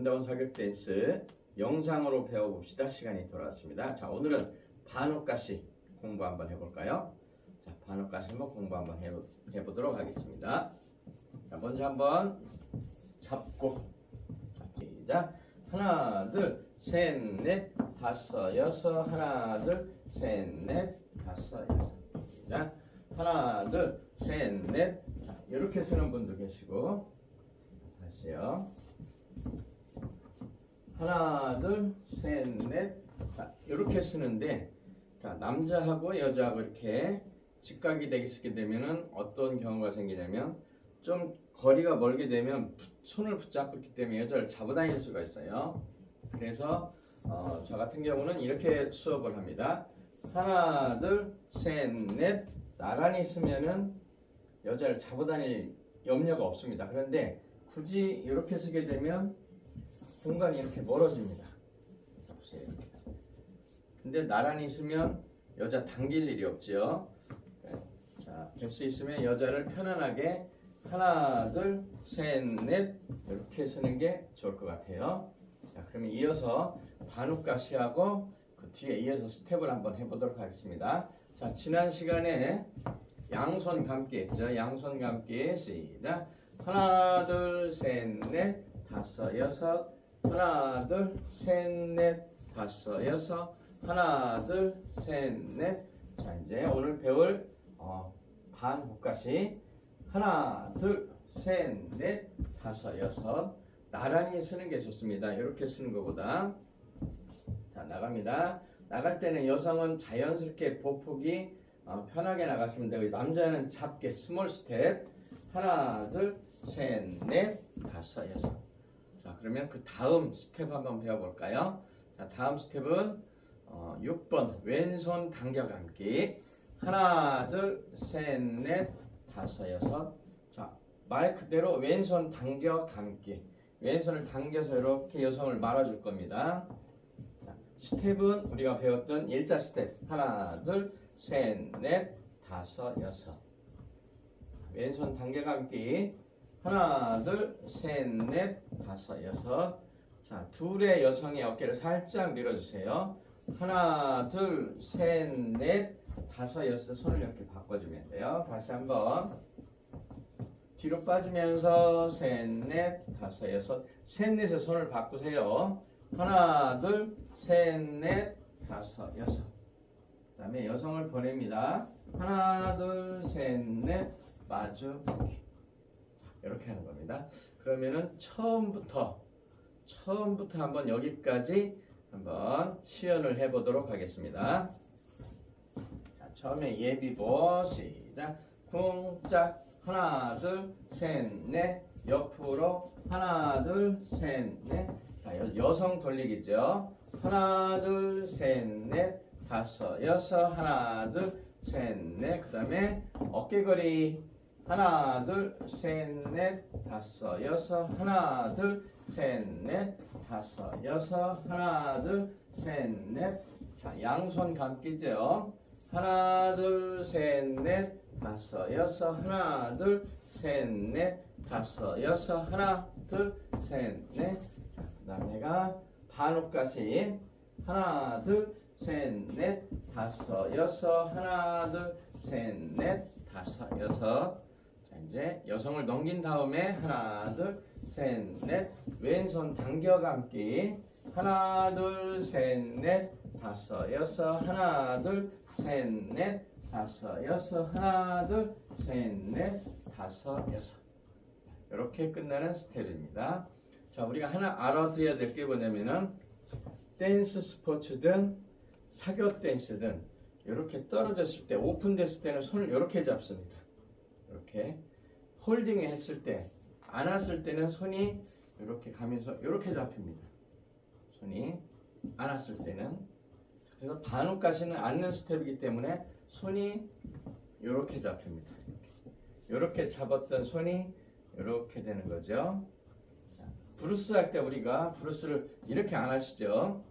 아름다운 사격 댄스 영상으로 배워봅시다. 시간이 돌아왔습니다. 자, 오늘은 반옥가시 공부 한번 해볼까요? 자, 반옥가시 한번 공부 한번 해, 해보도록 하겠습니다. 자, 먼저 한번 잡고 자, 시작. 하나, 둘, 셋, 넷, 다섯, 여섯. 하나, 둘, 셋, 넷, 다섯, 여섯. 시작. 하나, 둘, 셋, 넷. 자, 이렇게 쓰는 분도 계시고 다시요. 하나, 둘, 셋, 넷. 자, 이렇게 쓰는데, 자, 남자하고 여자하고 이렇게 직각이 되게 쓰게 되면은 어떤 경우가 생기냐면, 좀 거리가 멀게 되면 부- 손을 붙잡고 있기 때문에 여자를 잡아 다닐 수가 있어요. 그래서, 어, 저 같은 경우는 이렇게 수업을 합니다. 하나, 둘, 셋, 넷. 나란히 쓰면은 여자를 잡아 다닐 염려가 없습니다. 그런데 굳이 이렇게 쓰게 되면 공간이 이렇게 멀어집니다. 자, 보세요. 근데 나란히 있으면 여자 당길 일이 없죠. 자, 될수 있으면 여자를 편안하게 하나, 둘, 셋, 넷 이렇게 쓰는 게 좋을 것 같아요. 자, 그러면 이어서 반우가시하고 그 뒤에 이어서 스텝을 한번 해보도록 하겠습니다. 자, 지난 시간에 양손 감기 했죠. 양손 감기 시작. 하나, 둘, 셋, 넷, 다섯, 여섯. 하나, 둘, 셋, 넷, 다섯, 여섯. 하나, 둘, 셋, 넷. 자, 이제 오늘 배울 어, 반복가시 하나, 둘, 셋, 넷, 다섯, 여섯. 나란히 쓰는 게 좋습니다. 이렇게 쓰는 것보다. 자, 나갑니다. 나갈 때는 여성은 자연스럽게 보폭이 어, 편하게 나갔으면 되고 남자는 잡게 스몰 스텝 하나 둘 셋 넷 다섯 여섯 자 그러면 그 다음 스텝 한번 배워볼까요? 자 다음 스텝은 어, 6번 왼손 당겨 감기. 하나 둘셋넷 다섯 여섯. 자말 그대로 왼손 당겨 감기. 왼손을 당겨서 이렇게 여성을 말아줄 겁니다. 자, 스텝은 우리가 배웠던 일자 스텝. 하나 둘 셋, 넷, 다섯, 여섯. 왼손 당겨 감기. 하나, 둘, 셋, 넷, 다섯, 여섯. 자, 둘의 여성의 어깨를 살짝 밀어주세요. 하나, 둘, 셋, 넷, 다섯, 여섯. 손을 이렇게 바꿔주면 돼요. 다시 한번. 뒤로 빠지면서 셋, 넷, 다섯, 여섯. 셋, 넷에 손을 바꾸세요. 하나, 둘, 셋, 넷, 다섯, 여섯. 그 다음에 여성을 보냅니다. 하나, 둘, 셋, 넷, 마주, 이렇게 하는 겁니다. 그러면은 처음부터, 처음부터 한번 여기까지 한번 시연을 해보도록 하겠습니다. 자, 처음에 예비보, 시작. 쿵짝, 하나, 둘, 셋, 넷, 옆으로, 하나, 둘, 셋, 넷. 자, 여, 여성 돌리기죠. 하나, 둘, 셋, 넷, 다섯, 여섯, 하나, 둘, 셋, 넷. 그 다음에 어깨거리. 하나, 둘, 셋, 넷, 다섯, 여섯, 하나, 둘, 셋, 넷, 다섯, 여섯, 하나, 둘, 셋, 넷. 자, 양손 감기죠. 하나, 둘, 셋, 넷, 다섯, 여섯, 하나, 둘, 셋, 넷, 다섯, 여섯, 하나, 둘, 셋, 넷. 자, 그 다음에가 반옥가시. 하나, 둘, 셋, 넷, 다섯, 여섯, 하나, 둘, 셋, 넷, 다섯, 여섯. 자, 이제 여성을 넘긴 다음에 하나, 둘, 셋, 넷, 왼손 당겨 감기. 하나, 둘, 셋, 넷, 다섯, 여섯, 하나, 둘, 셋, 넷, 다섯, 여섯, 하나, 둘, 셋, 넷, 다섯, 여섯. 이렇게 끝나는 스텝입니다. 자, 우리가 하나 알아둬야 될 게 뭐냐면은 댄스 스포츠든 사교 댄스든 이렇게 떨어졌을 때 오픈됐을 때는 손을 이렇게 잡습니다. 이렇게 홀딩 했을 때 안았을 때는 손이 이렇게 가면서 이렇게 잡힙니다. 손이 안았을 때는 그래서 반우까지는 앉는 스텝이기 때문에 손이 이렇게 잡힙니다. 이렇게 잡았던 손이 이렇게 되는 거죠. 자, 브루스 할 때 우리가 브루스를 이렇게 안 하시죠.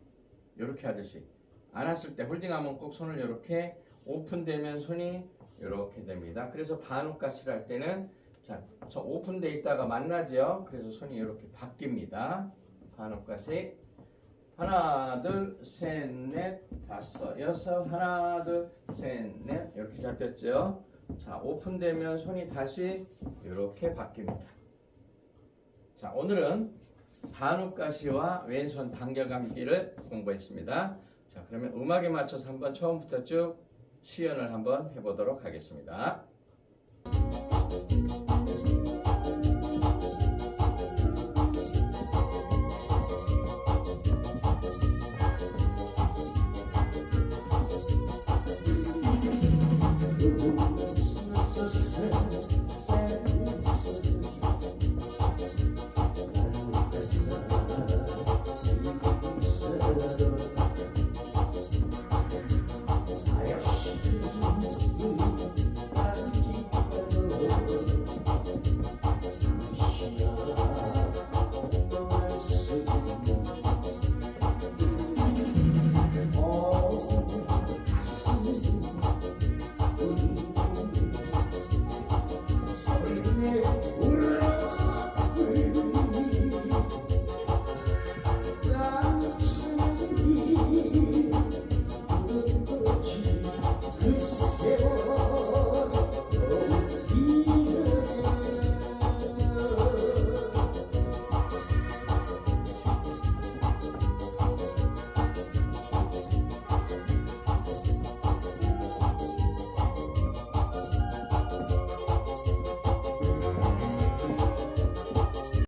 이렇게 하듯이 안았을 때 홀딩하면 꼭 손을 이렇게 오픈되면 손이 이렇게 됩니다. 그래서 반우까지를 할 때는 자, 저 오픈돼 있다가 만나죠. 그래서 손이 이렇게 바뀝니다. 반옥가시 하나 둘 셋 넷 다섯 여섯 하나 둘 셋 넷 이렇게 잡혔죠 자 오픈되면 손이 다시 이렇게 바뀝니다 자 오늘은 반옥가시와 왼손 당겨감기를 공부했습니다 자 그러면 음악에 맞춰서 한번 처음부터 쭉 시연을 한번 해보도록 하겠습니다